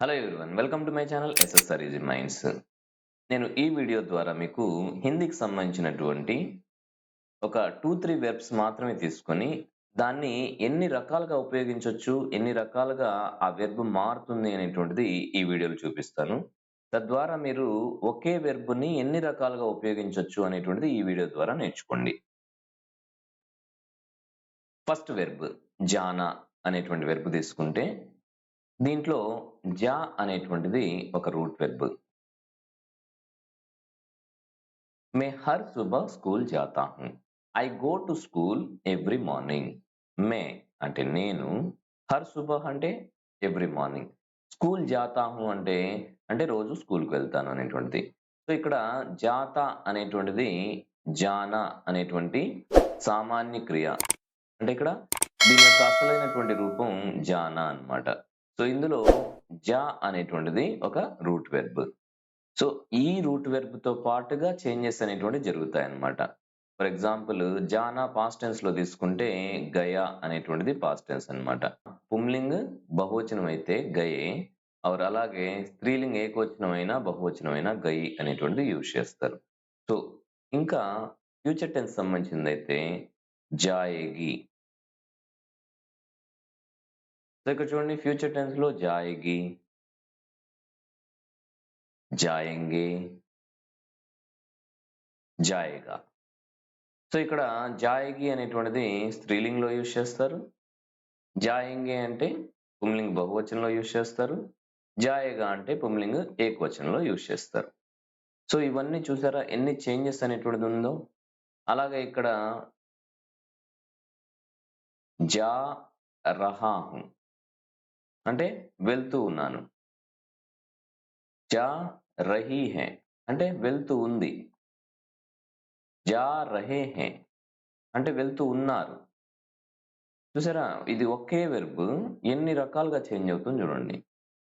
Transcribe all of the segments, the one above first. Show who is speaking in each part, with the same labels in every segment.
Speaker 1: Hello everyone welcome to my channel SSR easy minds నేను ఈ video ద్వారా మీకు హిందీకి సంబంధించినటువంటి ఒక టూ త్రీ వెబ్స్ మాత్రమే తీసుకొని దాన్ని ఎన్ని రకాలుగా ఉపయోగించవచ్చు ఎన్ని రకాలుగా ఆ వెర్బ్ మారుతుంది అనేటువంటిది ఈ వీడియోలో చూపిస్తాను. తద్వారా మీరు ఒకే వెర్బ్ని ఎన్ని రకాలుగా ఉపయోగించవచ్చు అనేటువంటిది ఈ వీడియో ద్వారా నేర్చుకోండి. ఫస్ట్ వెర్బ్ జానా అనేటువంటి వెర్బ్ తీసుకుంటే దీంట్లో జా అనేటువంటిది ఒక రూట్ వెర్బ్. మే హర్ సుబహ్ స్కూల్ జాతా who. I go to school every morning. మే అంటే నేను హర్ సుబహ్ అంటే ఎవ్రీ మార్నింగ్. స్కూల్ జాతా హూ అంటే అంటే రోజు స్కూల్కి వెళ్తాను అనేటువంటిది. సో ఇక్కడ జాతా అనేటువంటిది జానా అనేటువంటి సామాన్య క్రియ. అంటే ఇక్కడ దీని యొక్క అసలైనటువంటి రూపం జానా అన్నమాట. సో ఇందులో జా అనేటువంటిది ఒక రూట్ వెర్బ్ సో ఈ రూట్ వెర్బ్తో పాటుగా చేంజెస్ అనేటువంటివి జరుగుతాయి అన్నమాట ఫర్ ఎగ్జాంపుల్ జానా పాస్ట్ టెన్స్లో తీసుకుంటే గయా అనేటువంటిది పాస్ట్ టెన్స్ అన్నమాట. పుంలింగ్ బహువచనం అయితే గయే అవర్ అలాగే స్త్రీలింగ్ ఏకవచనమైనా బహువచనమైనా గయి అనేటువంటిది యూజ్ చేస్తారు. సో ఇంకా ఫ్యూచర్ టెన్స్ సంబంధించింది అయితే జాయేగి. ఇక్కడ చూడండి. ఫ్యూచర్ టెన్స్లో జాయేగి. జాయంగే. జాయిగా. సో ఇక్కడ జాయిగి అనేటువంటిది స్త్రీలింగ్లో యూజ్ చేస్తారు. జాయంగే అంటే పుంలింగ్ బహువచనంలో యూజ్ చేస్తారు. జాయగా అంటే పుంలింగ్ ఏకవచనంలో యూజ్ చేస్తారు. సో ఇవన్నీ చూసారా? ఎన్ని చేంజెస్ అనేటువంటిది ఉందో. అలాగే ఇక్కడ జా రహాహు అంటే వెళ్తూ ఉన్నాను. జా రహీ హే. అంటే వెళ్తూ ఉంది. జా రహే హే. అంటే వెళ్తూ ఉన్నారు. చూసారా? ఇది ఒకే వెర్బ్ ఎన్ని రకాలుగా చేంజ్ అవుతుంది చూడండి.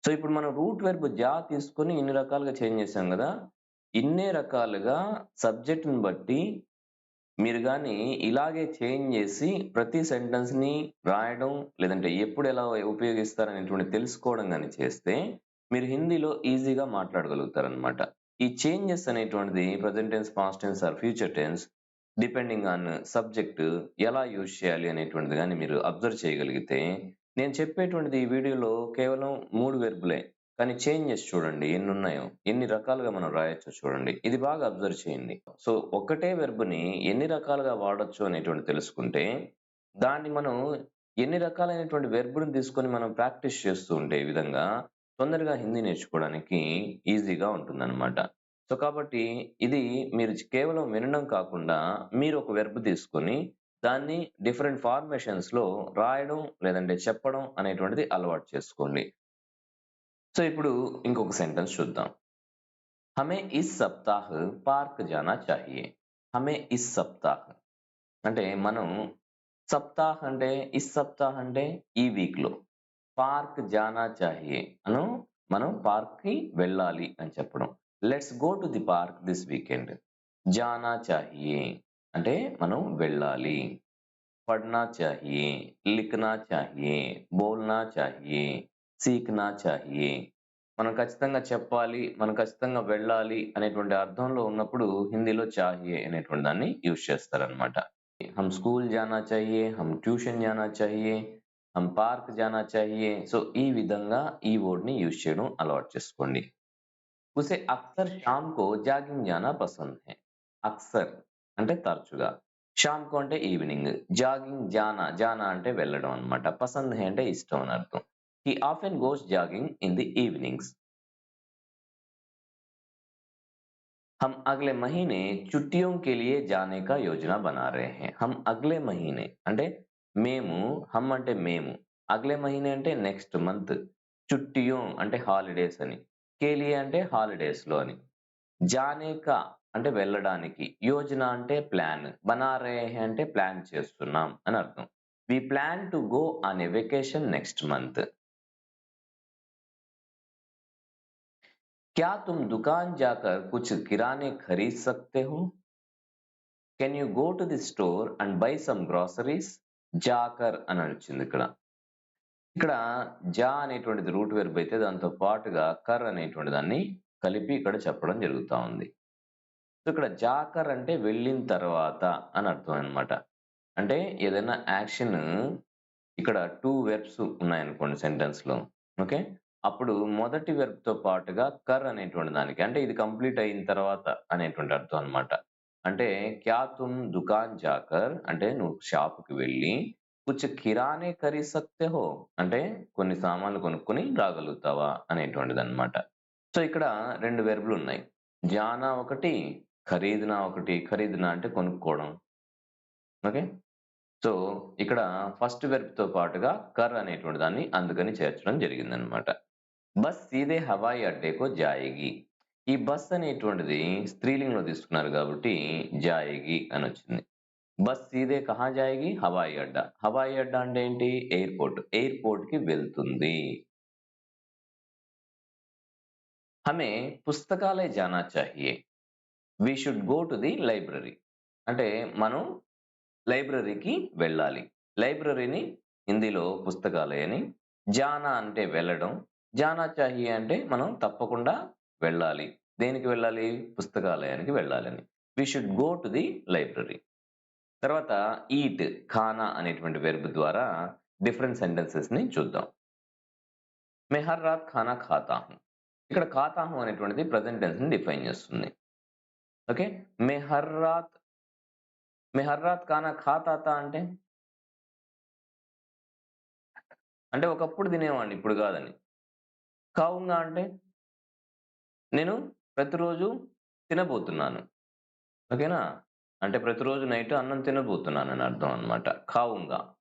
Speaker 1: సో ఇప్పుడు మనం రూట్ వెర్బ్ జా తీసుకొని ఇన్ని రకాలుగా చేంజ్ చేసాం కదా? ఇన్నే రకాలుగా సబ్జెక్ట్ని బట్టి మీరు కానీ ఇలాగే చేంజ్ చేసి ప్రతి సెంటెన్స్ని రాయడం లేదంటే ఎప్పుడు ఎలా ఉపయోగిస్తారనేటువంటి తెలుసుకోవడం కానీ చేస్తే మీరు హిందీలో ఈజీగా మాట్లాడగలుగుతారనమాట ఈ చేంజెస్ అనేటువంటిది present tense past tense or future tense depending on subject ఎలా యూజ్ చేయాలి అనేటువంటిది కానీ మీరు అబ్జర్వ్ చేయగలిగితే నేను చెప్పేటువంటిది ఈ వీడియోలో కేవలం మూడు వెర్బులే కానీ చేంజెస్ చూడండి ఎన్ని ఉన్నాయో ఎన్ని రకాలుగా మనం రాయొచ్చో చూడండి. ఇది బాగా అబ్జర్వ్ చేయండి. సో ఒకటే వెర్బ్ని ఎన్ని రకాలుగా వాడచ్చు అనేటువంటి తెలుసుకుంటే దాన్ని మనం ఎన్ని రకాలైనటువంటి వెర్బ్ని తీసుకొని మనం ప్రాక్టీస్ చేస్తూ ఉంటే విధంగా తొందరగా హిందీ నేర్చుకోవడానికి ఈజీగా ఉంటుందన్నమాట. సో కాబట్టి ఇది మీరు కేవలం వినడం కాకుండా మీరు ఒక వెర్బ్ తీసుకొని దాన్ని డిఫరెంట్ ఫార్మేషన్స్లో రాయడం లేదంటే చెప్పడం అనేటువంటిది అలవాటు చేసుకోండి. సో ఇప్పుడు ఇంకొక సెంటెన్స్ చూద్దాం. హమే ఇస్ సప్తాహ్ పార్క్ జానా చాహియే. హమే ఇస్ సప్తాహ్. అంటే మనం సప్తాహ్ అంటే ఇస్ సప్తాహ్ అంటే ఈ వీక్లో. పార్క్ జానా చాహియే అను మనం పార్క్కి వెళ్ళాలి అని చెప్పడం. Let's go to the park this weekend. జానా చాహియే. అంటే మనం వెళ్ళాలి. పడనా చాహియే. లిఖనా చాహియే. బోల్నా చాహియే. సీక్నా చాహియే మనం ఖచ్చితంగా చెప్పాలి మనం ఖచ్చితంగా వెళ్ళాలి అనేటువంటి అర్థంలో ఉన్నప్పుడు హిందీలో చాహియే అనేటువంటి దాన్ని యూజ్ చేస్తారనమాట హమ్ స్కూల్ జానా చాహియే హమ్ ట్యూషన్ జానా చాహియే హమ్ పార్క్ జానా చాహియే సో ఈ విధంగా ఈ వర్డ్ని యూజ్ చేయడం అలవాటు చేసుకోండి. ఉసే అక్సర్ షామ్ కో జాగింగ్ జానా పసంద్ హే. అక్సర్ అంటే తరచుగా. షామ్ కో అంటే ఈవినింగ్. జాగింగ్ జానా జానా అంటే వెళ్ళడం అనమాట పసంద్ హే అంటే ఇష్టం అని అర్థం. He often goes jogging in the evenings. हम अगले महीने छुट्टियों के लिए जाने का योजना बना रहे हैं हम अगले महीने అంటే మేము హమ్ అంటే మేము అగలే మహీనే అంటే నెక్స్ట్ మంత్ చుట్టియోం అంటే హాలిడేస్ అని కేలియే అంటే హాలిడేస్ లో అని జానే కా అంటే వెళ్ళడానికి యోజన అంటే ప్లాన్ బనా రే అంటే ప్లాన్ చేస్తున్నాం అని అర్థం we plan to go on a vacation next month क्या तुम दुकान जाकर कुछ किराने खरीद सकते हो can you go to the store and buy some groceries జాకర్ అని వచ్చింది ఇక్కడ ఇక్కడ జా అనేటువంటిది రూట్ వెర్బ్ అయితే దాంతో పాటుగా కర్ అనేటువంటి దాన్ని కలిపి ఇక్కడ చెప్పడం జరుగుతా ఉంది. సో, ఇక్కడ జాకర్ అంటే వెళ్ళిన తర్వాత అని అర్థం అన్నమాట. అంటే ఏదైనా యాక్షన్ ఇక్కడ 2 వెర్బ్స్ ఉన్నాయనుకోండి సెంటెన్స్‌లో. ఓకే. అప్పుడు మొదటి వెర్బ్‌తో పాటుగా కర్ అనేటువంటి దానికి అంటే ఇది కంప్లీట్ అయిన తర్వాత అనేటువంటి అర్థం అనమాట. అంటే క్యా తుమ్ దుకాన్ జాకర్ అంటే నువ్వు షాప్‌కి వెళ్ళి కుచ్ కిరానే ఖరీద్ సక్తే హో అంటే కొన్ని సామాన్లు కొనుక్కొని రాగలుగుతావా అనేటువంటిదన్నమాట. సో, ఇక్కడ 2 వెర్బ్‌లు ఉన్నాయి. జానా ఒకటి, ఖరీదునా ఒకటి. ఖరీదునా అంటే కొనుక్కోవడం. ఓకే. సో, ఇక్కడ ఫస్ట్ వెర్బ్‌తో పాటుగా కర్ అనేటువంటి దాన్ని అందుకని చేర్చడం జరిగిందన్నమాట. బస్ సీదే హవాయి అడ్డేకో జాయిగి ఈ బస్ అనేటువంటిది స్త్రీలింగంలో తీసుకున్నారు కాబట్టి జాయేగి అనొచ్చింది. బస్ సీదే కహా జాయిగి హవాయి అడ్డా. హవాయి అడ్డా అంటే ఏంటి? ఎయిర్‌పోర్ట్. ఎయిర్పోర్ట్కి వెళ్తుంది. హమే పుస్తకాలయ జానా చాహియే. We should go to the library. అంటే మనం లైబ్రరీకి వెళ్ళాలి. లైబ్రరీని హిందీలో పుస్తకాలయని జానా అంటే వెళ్ళడం, జానా చాహియే అంటే మనం తప్పకుండా వెళ్ళాలి. దేనికి వెళ్ళాలి? పుస్తకాలయానికి వెళ్ళాలని. We should go to the library. తర్వాత ఈట్, ఖానా అనేటువంటి వెర్బ్ ద్వారా డిఫరెంట్ సెంటెన్సెస్‌ని చూద్దాం. మెహర్ రాత్ ఖానా ఖాతాహం ఇక్కడ ఖాతాహం అనేటువంటిది ప్రజెంట్ టెన్స్‌ని డిఫైన్ చేస్తుంది. ఓకే. మే హర్ రాత్ మెహర్ రాత్ ఖానా ఖాతాత తా అంటే? అంటే ఒకప్పుడు తినేవాడిని ఇప్పుడు కాదని. కావుగా అంటే నేను ప్రతిరోజు తినబోతున్నాను. ఓకేనా? అంటే ప్రతిరోజు నైట్ అన్నం తినబోతున్నాను అని అర్థం అనమాట కావుగా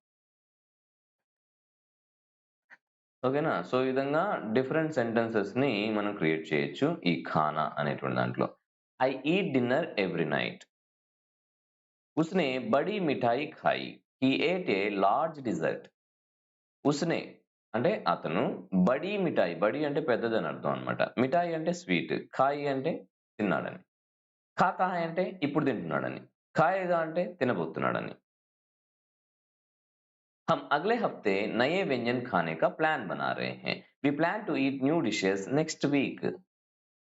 Speaker 1: ఓకేనా? సో ఈ విధంగా డిఫరెంట్ సెంటెన్సెస్ని మనం క్రియేట్ చేయొచ్చు ఈ ఖానా అనేటువంటి దాంట్లో. ఐ ఈ డిన్నర్ ఎవ్రీ నైట్. ఉస్నే బడి మిఠాయి ఖాయి. He ate a large dessert. ఉస్నే అంటే అతను బడీ మిఠాయి. బడీ అంటే పెద్దదని అర్థం అన్నమాట. మిఠాయి అంటే స్వీట్. ఖాయి అంటే తిన్నాడని. ఖాతా హై అంటే ఇప్పుడు తింటున్నాడని. ఖాయేగా అంటే తినబోతున్నాడని. हम अगले हफ्ते नए व्यंजन खाने का प्लान बना रहे हैं. We plan to eat new dishes next week.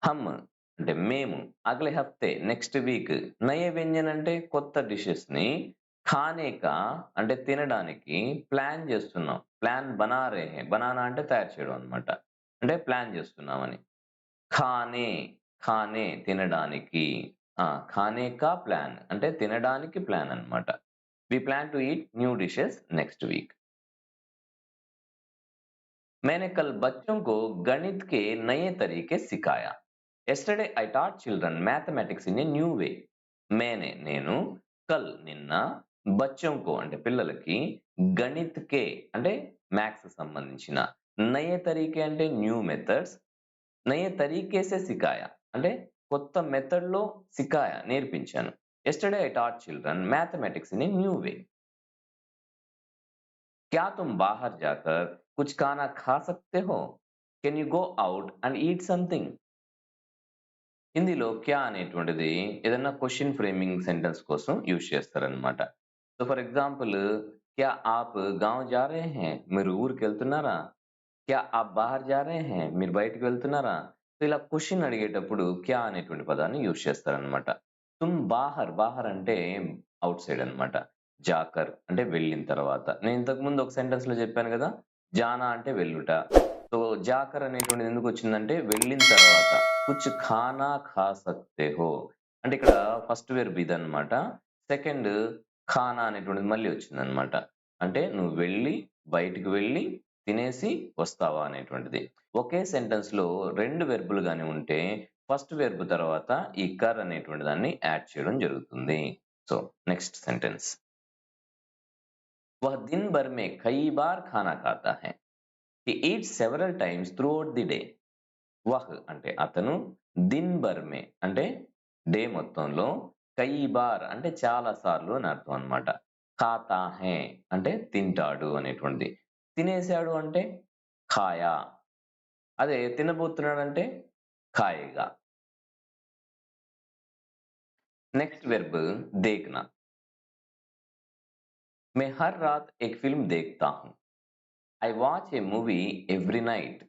Speaker 1: हम అంటే మేము అగలే హఫ్తే నెక్స్ట్ వీక్ నయే వ్యంజన్ అంటే కొత్త డిషెస్‌ని ఖానే కా అంటే తినడానికి ప్లాన్ చేస్తున్నాం. ప్లాన్ బనా రే హై. బనానా అంటే తయారు చేయడం అన్నమాట. అంటే ప్లాన్ చేస్తున్నామని. ఖానే, ఖానే తినడానికి. ఆ! ఖానే కా ప్లాన్ అంటే తినడానికి ప్లాన్ అన్నమాట. We plan to eat new dishes next week. मैंने कल बच्चों को गणित के नए तरीके सिखाया. Yesterday I taught children mathematics in a new way. मैंने నేను కల్ నిన్న బచ్చం కో అంటే పిల్లలకి గణిత్ కే అంటే మ్యాథ్స్ సంబంధించిన నయే తరీకే అంటే న్యూ మెథడ్స్ నయే తరీకే సే సికాయా అంటే కొత్త మెథడ్‌లో సికాయా నేర్పించాను. Yesterday I taught children mathematics in a new way. क्या तुम बाहर जाकर कुछ खाना खा सकते हो? Can you go out and eat something? హిందీలో క్యా అనేటువంటిది ఏదైనా క్వెషన్ ఫ్రేమింగ్ సెంటెన్స్ కోసం యూజ్ చేస్తారనమాట. సో, ఫర్ ఎగ్జాంపుల్ క్యా ఆప్ గావ్ జా రహే హై? మీరు ఊరికెళ్తున్నారా? క్యా ఆప్ బాహర్ జా రహే మీరు బయటకు వెళ్తున్నారా? సో, ఇలా క్వశ్చన్ అడిగేటప్పుడు క్యా అనేటువంటి పదాన్ని యూజ్ చేస్తారనమాట. తుమ్ బాహర్, బాహర్ అంటే అవుట్ సైడ్ అన్నమాట. జాకర్ అంటే వెళ్ళిన తర్వాత. నేను ఇంతకుముందు ఒక సెంటెన్స్లో చెప్పాను కదా! జానా అంటే వెళ్ళుట. సో, జాకర్ అనేటువంటిది ఎందుకొచ్చిందంటే వెళ్ళిన తర్వాత. కుచ్ ఖానా ఖా సక్తే హో అంటే ఇక్కడ ఫస్ట్ వేర్ బిద్ అనమాట సెకండ్ ఖానా అనేటువంటిది మళ్ళీ వచ్చిందనమాట అంటే నువ్వు వెళ్ళి బయటికి వెళ్ళి తినేసి వస్తావా అనేటువంటిది. ఒకే సెంటెన్స్లో రెండు వెర్బులు కానీ ఉంటే ఫస్ట్ వెర్బ్ తర్వాత ఈ కర్ అనేటువంటి దాన్ని యాడ్ చేయడం జరుగుతుంది. So next sentence. వహ్ దిన్ భర్ మే కై బార్ ఖానా ఖాతా high. Eat several times throughout the day. వహ్ అంటే అతను దిన్ భర్ మే అంటే డే మొత్తంలో కైబార్ అంటే చాలా సార్లు అని అర్థం అనమాట ఖాతా హే అంటే తింటాడు అనేటువంటిది. తినేశాడు అంటే ఖాయా. అదే తినబోతున్నాడంటే ఖాయిగా. నెక్స్ట్ వెర్బ్ దేఖ్నా. మే హర్ రాత్ ఎక్ film దేఖ్తా I watch a movie every night.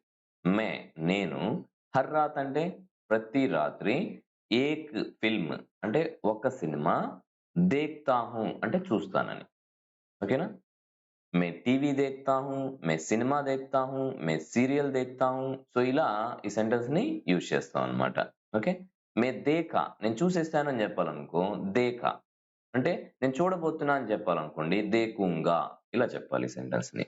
Speaker 1: మే నేను హర్ రాత్ అంటే ప్రతి రాత్రి ఏక్ ఫిల్మ్ అంటే ఒక సినిమా దేక్తాహు అంటే చూస్తానని. ఓకేనా? మే టీవీ దేక్తాహు మే సినిమా దేక్తాహు మే సీరియల్ దేక్తాహు. సో ఇలా ఈ సెంటెన్స్ని యూజ్ చేస్తాం అనమాట ఓకే? మే దేకా నేను చూసేస్తానని చెప్పాలనుకో దేకా అంటే నేను చూడబోతున్నా అని చెప్పాలనుకోండి దేకుంగా ఇలా చెప్పాలి సెంటెన్స్ని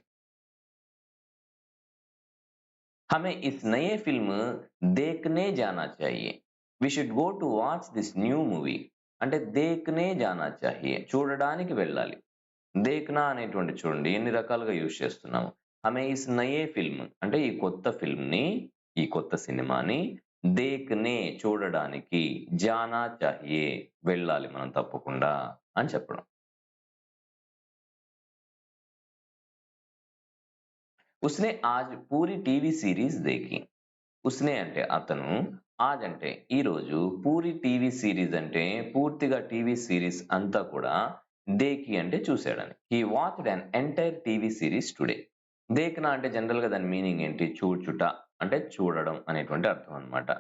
Speaker 1: హమే ఇస్ నయే ఫిల్మ్ దేక్నే జానా చాయి we should go to watch this new movie అంటే దేక్నే జానా చాహియే. చూడడానికి వెళ్ళాలి. దేక్నా అనేటువంటి చూడండి ఎన్ని రకాలుగా యూజ్ చేస్తున్నాము. ఆమె ఇస్ నయే ఫిల్మ్ అంటే ఈ కొత్త ఫిల్మ్ని ఈ కొత్త సినిమాని దేక్నే చూడడానికి జానా చాహియే వెళ్ళాలి మనం తప్పకుండా అని చెప్పడం. ఉస్నే ఆజ్ పూరి టీవీ సిరీస్ దేకి ఉస్నే అంటే అతను ఆజ్ అంటే ఈ రోజు పూరి టీవీ సిరీస్ అంటే పూర్తిగా టీవీ సిరీస్ అంతా కూడా దేకి అంటే చూశాడని. He watched an entire TV series today దేక్నా అంటే జనరల్గా దాని మీనింగ్ ఏంటి? చూచుట అంటే చూడడం అనేటువంటి అర్థం అన్నమాట.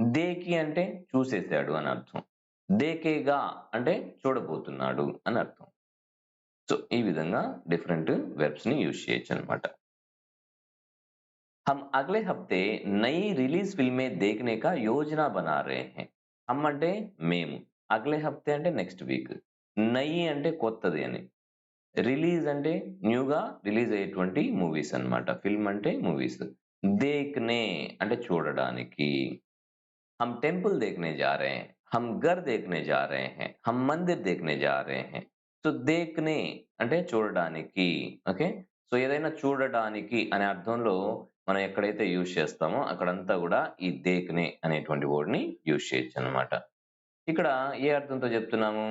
Speaker 1: దేకి అంటే చూసేశాడు అని అర్థం. దేకేగా అంటే చూడబోతున్నాడు అని అర్థం. సో ఈ విధంగా డిఫరెంట్ వెబ్స్ని యూజ్ చేయొచ్చు అనమాట हम अगले हफ्ते नई रिलीज फिल्में देखने का योजना बना रहे हैं हम అంటే మేము అగలే హఫ్తే అంటే నెక్స్ట్ వీక్ నయి అంటే కొత్తది అని రిలీజ్ అంటే న్యూగా రిలీజ్ అయ్యేటువంటి మూవీస్ అన్నమాట ఫిల్మ్ అంటే మూవీస్ దేక్నే అంటే చూడడానికి हम टेम्पल देखने जा रहे हैं हम घर देखने जा रहे हैं हम मंदिर देखने जा रहे हैं సో దేక్నే అంటే చూడడానికి ఓకే సో ఏదైనా చూడడానికి అనే అర్థంలో మనం ఎక్కడైతే యూజ్ చేస్తామో అక్కడంతా కూడా ఈ దేక్నే అనేటువంటి వర్డ్ని యూజ్ చేయొచ్చు అనమాట ఇక్కడ ఏ అర్థంతో చెప్తున్నాము?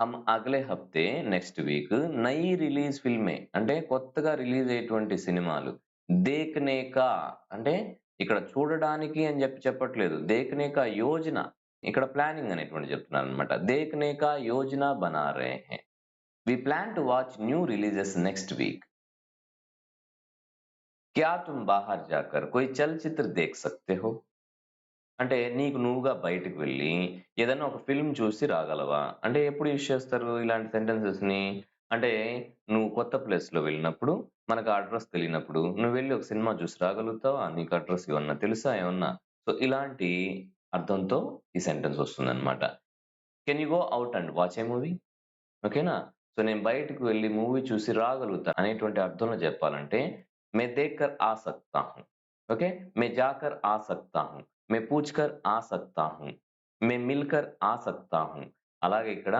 Speaker 1: హమ్ అగలే హఫ్తే నెక్స్ట్ వీక్ నై రిలీజ్ ఫిల్మే అంటే కొత్తగా రిలీజ్ అయ్యేటువంటి సినిమాలు. దేక్నేకా అంటే ఇక్కడ చూడడానికి అని చెప్పి చెప్పట్లేదు. దేక్నేకా యోజన. ఇక్కడ ప్లానింగ్ అనేటువంటి చెప్తున్నాను అనమాట దేక్నేకా యోజన బనా రే we plan to watch new releases next week క్యా తుమ్ బాహర్ జాకర్ కోయి చలచిత్ర దేఖ్ సక్తే హో అంటే నీకు నువ్వుగా బయటకు వెళ్ళి ఏదైనా ఒక ఫిల్మ్ చూసి రాగలవా? అంటే ఎప్పుడు యూజ్ చేస్తారు ఇలాంటి సెంటెన్సెస్ని అంటే నువ్వు కొత్త ప్లేస్లో వెళ్ళినప్పుడు మనకు అడ్రస్ తెలియనప్పుడు నువ్వు వెళ్ళి ఒక సినిమా చూసి రాగలుగుతావా? నీకు అడ్రస్ ఏమన్నా తెలుసా? ఏమన్నా? సో ఇలాంటి అర్థంతో ఈ సెంటెన్స్ వస్తుందన్నమాట. Can you go out and watch a movie ఓకేనా సో నేను బయటకు వెళ్ళి మూవీ చూసి రాగలుగుతా అనేటువంటి అర్థంలో చెప్పాలంటే मैं देखकर आ सकता हूँ ओके मैं जाकर आ सकता हूँ मैं पूछकर आ सकता हूँ मैं मिलकर आ सकता हूँ అలాగే ఇక్కడ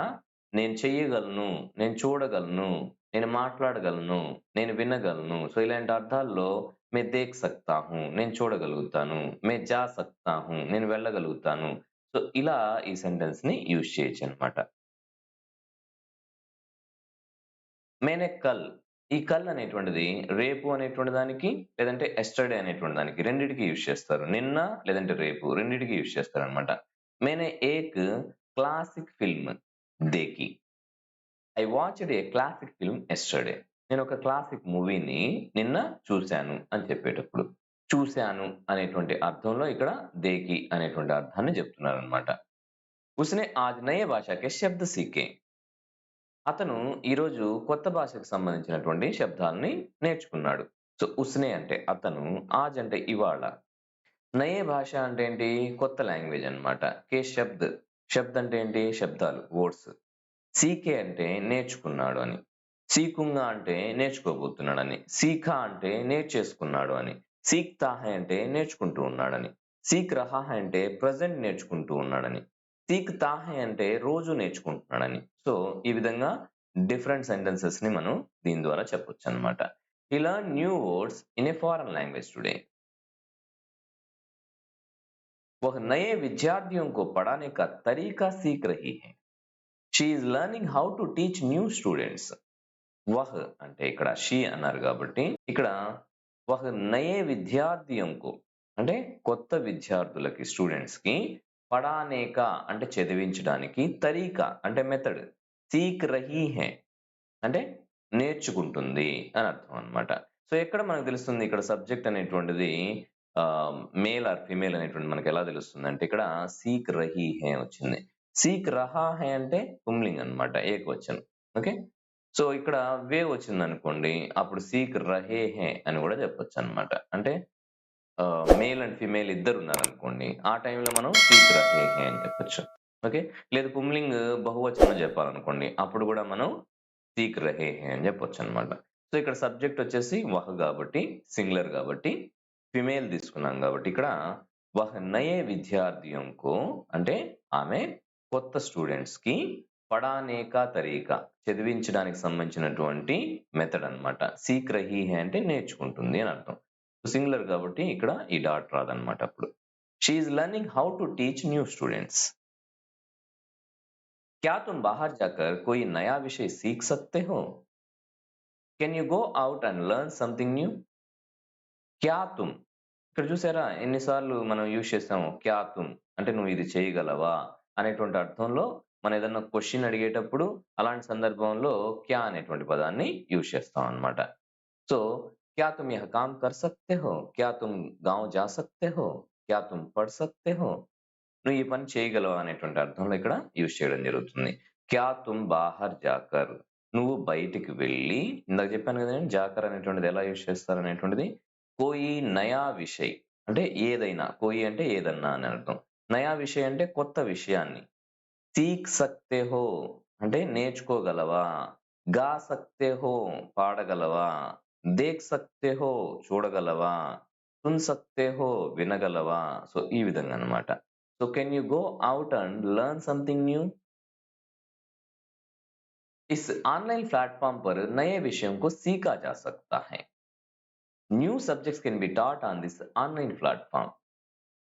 Speaker 1: నేను చెయ్యగలను నేను చూడగలను నేను మాట్లాడగలను నేను వినగలను సో ఇలాంటి అర్థాల్లో మే దేక్ సక్తా హూ నేను చూడగలుగుతాను మే జా సక్తా హూ నేను వెళ్ళగలుగుతాను సో ఇలా ఈ సెంటెన్స్ ని యూజ్ చేయొచ్చు అనమాట మేనే కల్ ఈ కల్ అనేటువంటిది రేపు అనేటువంటి దానికి లేదంటే ఎస్టర్డే అనేటువంటి దానికి రెండిటికి యూజ్ చేస్తారు. నిన్న లేదంటే రేపు రెండిటికి యూజ్ చేస్తారు అనమాట మేనే ఏక్ classic film దేకి? I watched a classic film yesterday నేను ఒక క్లాసిక్ మూవీని నిన్న చూశాను అని చెప్పేటప్పుడు. చూశాను అనేటువంటి అర్థంలో ఇక్కడ దేకి అనేటువంటి అర్థాన్ని చెప్తున్నారు అనమాట ఉస్నే ఆజ్ నయ భాషకే శబ్ద సీకే. అతను ఈరోజు కొత్త భాషకు సంబంధించినటువంటి శబ్దాలని నేర్చుకున్నాడు. సో ఉస్నే అంటే అతను ఆజ్ అంటే ఇవాళ. నయే భాష అంటే ఏంటి? కొత్త లాంగ్వేజ్ అన్నమాట. కే శబ్ద్. శబ్ద్ అంటే ఏంటి? శబ్దాలు వర్డ్స్. సీకే అంటే నేర్చుకున్నాడు అని. సీకుంగా అంటే నేర్చుకోబోతున్నాడని. సీఖా అంటే నేర్చేసుకున్నాడు అని. సీక్తా హై అంటే నేర్చుకుంటూ ఉన్నాడని. సీక్ రహా అంటే ప్రజెంట్ నేర్చుకుంటూ ఉన్నాడని. సీక్ తాహే అంటే రోజు నేర్చుకుంటున్నాడని. సో ఈ విధంగా డిఫరెంట్ సెంటెన్సెస్ ని మనం దీని ద్వారా చెప్పొచ్చు అనమాట ఈ learn new words in a foreign language today वह नए विद्यार्थियों को पढ़ाने का तरीका सीख रही है she is learning how to teach new students వహ్ అంటే ఇక్కడ షీ అన్నారు కాబట్టి ఇక్కడ వహ్ నయే విద్యార్థియంకు అంటే కొత్త విద్యార్థులకి స్టూడెంట్స్ కి పడానేక అంటే చదివించడానికి తరీకా అంటే మెథడ్ సీక్ రహీ హే అంటే నేర్చుకుంటుంది అని అర్థం అన్నమాట సో ఎక్కడ మనకు తెలుస్తుంది ఇక్కడ సబ్జెక్ట్ అనేటువంటిది మేల్ ఆర్ ఫీమేల్ అనేటువంటి మనకు ఎలా తెలుస్తుందంటే ఇక్కడ సీక్ రహీ హే వచ్చింది. సీక్ రహా హే అంటే పుంలింగ్ అన్నమాట. వచ్చాను ఓకే. సో ఇక్కడ వే వచ్చిందనుకోండి అప్పుడు సీక్ రహే హే అని కూడా చెప్పొచ్చన్నమాట. అంటే మేల్ అండ్ ఫిమేల్ ఇద్దరు ఉన్నారనుకోండి. ఆ టైంలో మనం సీక్ రహే హే అని చెప్పొచ్చు. ఓకే. లేదు పుంలింగ్ బహువచనం చెప్పాలనుకోండి. అప్పుడు కూడా మనం సీక్ రహే హే అని చెప్పొచ్చన్నమాట. సో ఇక్కడ సబ్జెక్ట్ వచ్చేసి వహ్ కాబట్టి సింగులర్ కాబట్టి ఫిమేల్ తీసుకున్నాం కాబట్టి ఇక్కడ వహ్ నయే విద్యార్థియంకు అంటే ఆమె కొత్త స్టూడెంట్స్కి పడానే తరీకా చదివించడానికి సంబంధించినటువంటి మెథడ్ అన్నమాట. సీక్ అంటే నేర్చుకుంటుంది అని అర్థం. సింగులర్ కాబట్టి ఇక్కడ ఈ డాట్ రాదనమాట అప్పుడు. She's learning how to teach new students క్యా తుమ్ బహార్ జాకర్ కోయి నయా విషయ సీక్ సక్తే హో can you go out and learn something new క్యా తుమ్ ఇక్కడ చూసారా ఎన్నిసార్లు మనం యూజ్ చేస్తాము క్యా తుమ్ అంటే నువ్వు ఇది చేయగలవా? అనేటువంటి అర్థంలో మనం ఏదన్నా క్వశ్చన్ అడిగేటప్పుడు అలాంటి సందర్భంలో క్యా అనేటువంటి పదాన్ని యూజ్ చేస్తాం అనమాట సో क्या तुम यह काम कर सकते हो? क्या तुम गाँव जा सकते हो? क्या तुम पढ़ सकते हो? నువ్వు ఈ పని చేయగలవా అనేటువంటి అర్థంలో ఇక్కడ యూజ్ చేయడం జరుగుతుంది. క్యా తుమ్ బాహర్ జాకర్ నువ్వు బయటికి వెళ్ళి ఇందాక చెప్పాను కదండీ జాకర్ అనేటువంటిది ఎలా యూజ్ చేస్తారు అనేటువంటిది కోయి నయా విషయ్ అంటే ఏదైనా కోయి అంటే ఏదన్నా అని అర్థం. నయా విషయ్ అంటే కొత్త విషయాన్ని. సీక్ సక్తే హో అంటే నేర్చుకోగలవా? గా సక్తే హో పాడగలవా? దేఖ్ సక్తే హో చూడగలవా? సున్ సక్తే హో వినగలవా? సో ఈ విధంగా అన్నమాట. So can you go out and learn something new? इस ऑनलाइन प्लेटफॉर्म पर नए विषयों को सीखा जा सकता है. New subjects can be taught on this online platform.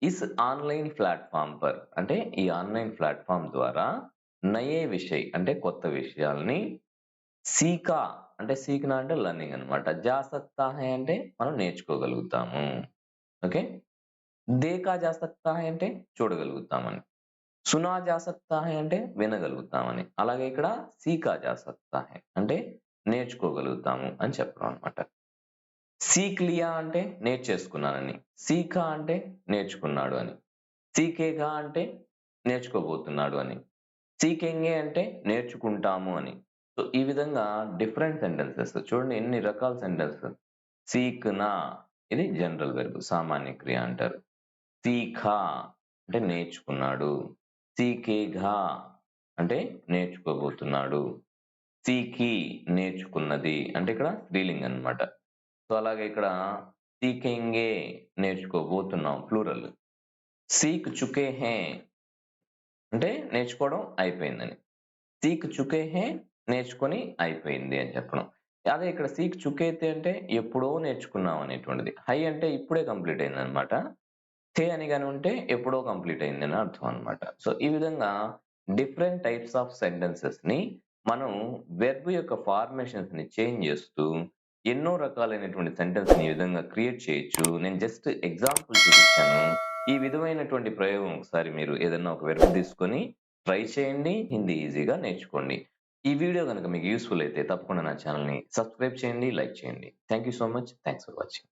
Speaker 1: इस ఆన్‌లైన్ ప్లాట్‌ఫార్మ్ పర్ అంటే ఈ ఆన్‌లైన్ ప్లాట్‌ఫార్మ్ ద్వారా నయే విషయ్ అంటే కొత్త విషయాల్ని సీకా అంటే సీక్నా అంటే లర్నింగ్ అన్నమాట. జా హై అంటే మనం నేర్చుకోగలుగుతాము. ఓకే. దేకా జా హై అంటే చూడగలుగుతామని. సునా జా హై అంటే వినగలుగుతామని. అలాగే ఇక్కడ సీకా జా హై అంటే నేర్చుకోగలుగుతాము అని చెప్పడం అన్నమాట. సీక్లియా అంటే నేర్చేసుకున్నానని. సీఖా అంటే నేర్చుకున్నాడు అని. సీకేగా అంటే నేర్చుకోబోతున్నాడు అని. సీకెంగే అంటే నేర్చుకుంటాము అని. సో ఈ విధంగా డిఫరెంట్ సెంటెన్సెస్ చూడండి ఎన్ని రకాల సెంటెన్సెస్. సీక్‌నా ఇది జనరల్ వెర్బ్ సామాన్య క్రియ అంటారు. సీఖా అంటే నేర్చుకున్నాడు. సీకేఘా అంటే నేర్చుకోబోతున్నాడు. సీకి నేర్చుకున్నది అంటే ఇక్కడ స్త్రీలింగ్ అన్నమాట. సో అలాగే ఇక్కడ సీకెంగే నేర్చుకోబోతున్నాం ప్లూరల్. సీక్ చుకే హే అంటే నేర్చుకోవడం అయిపోయిందని. సీక్ చుకే హే నేర్చుకొని అయిపోయింది అని చెప్పడం. అదే ఇక్కడ సీక్ చుకేతే అంటే ఎప్పుడో నేర్చుకున్నాం అనేటువంటిది. హై అంటే ఇప్పుడే కంప్లీట్ అయింది అనమాట తే అని కానీ ఉంటే ఎప్పుడో కంప్లీట్ అయింది అని అర్థం అనమాట సో ఈ విధంగా డిఫరెంట్ టైప్స్ ఆఫ్ సెంటెన్సెస్‌ని మనం వెర్బ్ యొక్క ఫార్మేషన్స్ని చేంజ్ చేస్తూ ఎన్నో రకాలైనటువంటి సెంటెన్స్‌ని ఈ విధంగా క్రియేట్ చేయొచ్చు. నేను జస్ట్ ఎగ్జాంపుల్ చూపించాను. ఈ విధమైనటువంటి ప్రయోగం ఒకసారి మీరు ఏదైనా ఒక వెర్బ్ తీసుకొని ట్రై చేయండి. హిందీ ఈజీగా నేర్చుకోండి. ఈ వీడియో కనుక మీకు యూస్ఫుల్ అయితే తప్పకుండా నా ఛానల్ని సబ్స్క్రైబ్ చేయండి, లైక్ చేయండి. Thank you so much. Thanks for watching.